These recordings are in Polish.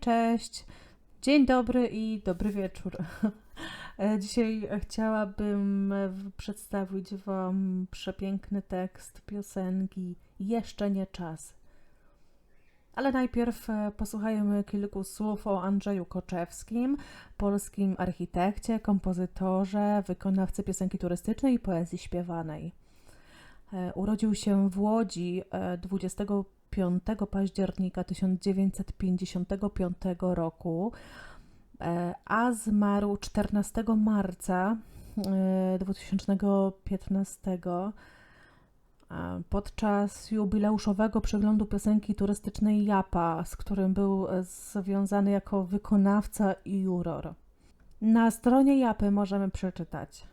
Cześć. Dzień dobry i dobry wieczór. E, dzisiaj chciałabym przedstawić Wam przepiękny tekst piosenki Jeszcze nie czas. Ale najpierw e, posłuchajmy kilku słów o Andrzeju Koczewskim, polskim architekcie, kompozytorze, wykonawcy piosenki turystycznej i poezji śpiewanej. E, urodził się w Łodzi 25 5 października 1955 roku, e, a zmarł 14 marca e, 2015 podczas jubileuszowego przeglądu piosenki turystycznej Japa, z którym był związany jako wykonawca i juror. Na stronie Japy możemy przeczytać.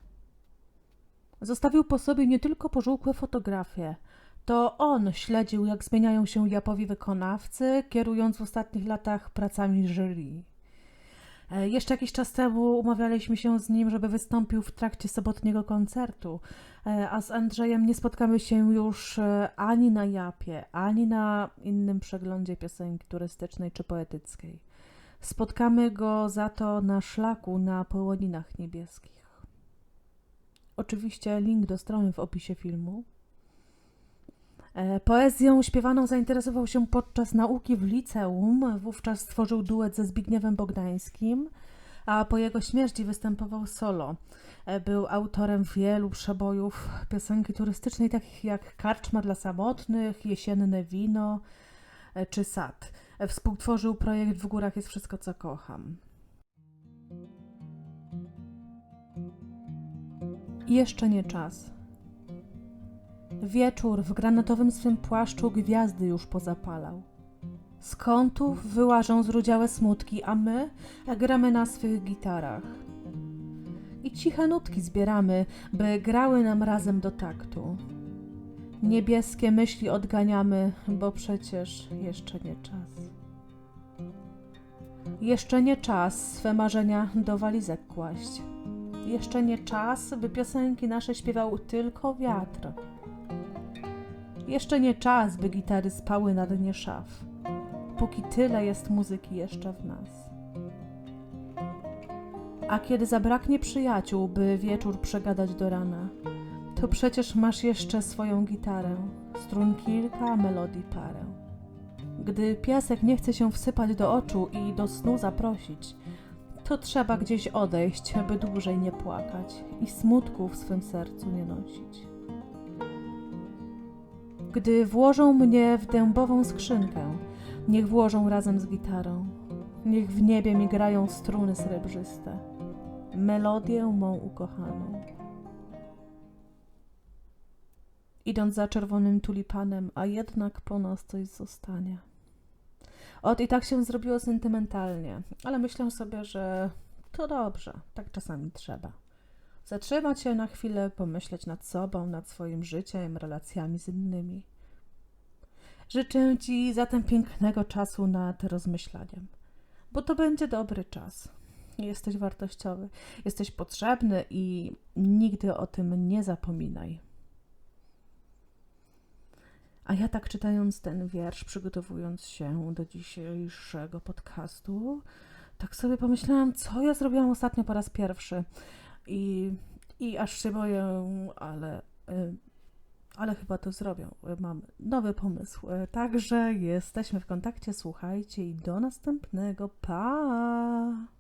Zostawił po sobie nie tylko pożółkłe fotografie, to on śledził, jak zmieniają się Japowi wykonawcy, kierując w ostatnich latach pracami jury. E, Jeszcze jakiś czas temu umawialiśmy się z nim, żeby wystąpił w trakcie sobotniego koncertu, e, a z Andrzejem nie spotkamy się już e, ani na Japie, ani na innym przeglądzie piosenki turystycznej czy poetyckiej. Spotkamy go za to na szlaku na Połoninach Niebieskich. Oczywiście link do strony w opisie filmu. E, Poezją śpiewaną zainteresował się podczas nauki w liceum. Wówczas stworzył duet ze Zbigniewem Bogdańskim, a po jego śmierci występował solo. E, Był autorem wielu przebojów piosenki turystycznej, takich jak Karczma dla samotnych, Jesienne wino e, czy Sad. Współtworzył projekt W górach jest wszystko, co kocham. Jeszcze nie czas. Wieczór w granatowym swym płaszczu gwiazdy już pozapalał. Z kątów wyłażą zrudziałe smutki, a my gramy na swych gitarach. I ciche nutki zbieramy, by grały nam razem do taktu. Niebieskie myśli odganiamy, bo przecież jeszcze nie czas. Jeszcze nie czas swe marzenia do walizek kłaść. Jeszcze nie czas, by piosenki nasze śpiewał tylko wiatr. Jeszcze nie czas, by gitary spały na dnie szaf. Póki tyle jest muzyki jeszcze w nas. A kiedy zabraknie przyjaciół, by wieczór przegadać do rana, to przecież masz jeszcze swoją gitarę, strun kilka, melodii parę. Gdy piasek nie chce się wsypać do oczu i do snu zaprosić, to trzeba gdzieś odejść, by dłużej nie płakać i smutku w swym sercu nie nosić. Gdy włożą mnie w dębową skrzynkę, niech włożą razem z gitarą. Niech w niebie mi grają struny srebrzyste, melodię mą ukochaną. Idąc za czerwonym tulipanem, a jednak po nas coś zostanie. Ot i tak się zrobiło sentymentalnie, ale myślę sobie, że to dobrze, tak czasami trzeba. Zatrzymać się na chwilę, pomyśleć nad sobą, nad swoim życiem, relacjami z innymi. Życzę Ci zatem pięknego czasu nad rozmyślaniem, bo to będzie dobry czas. Jesteś wartościowy, jesteś potrzebny i nigdy o tym nie zapominaj. A ja tak czytając ten wiersz, przygotowując się do dzisiejszego podcastu, tak sobie pomyślałam, co ja zrobiłam ostatnio po raz pierwszy. I, i aż się boję, ale, y, ale chyba to zrobię. Mam nowy pomysł. Także jesteśmy w kontakcie, słuchajcie i do następnego. Pa!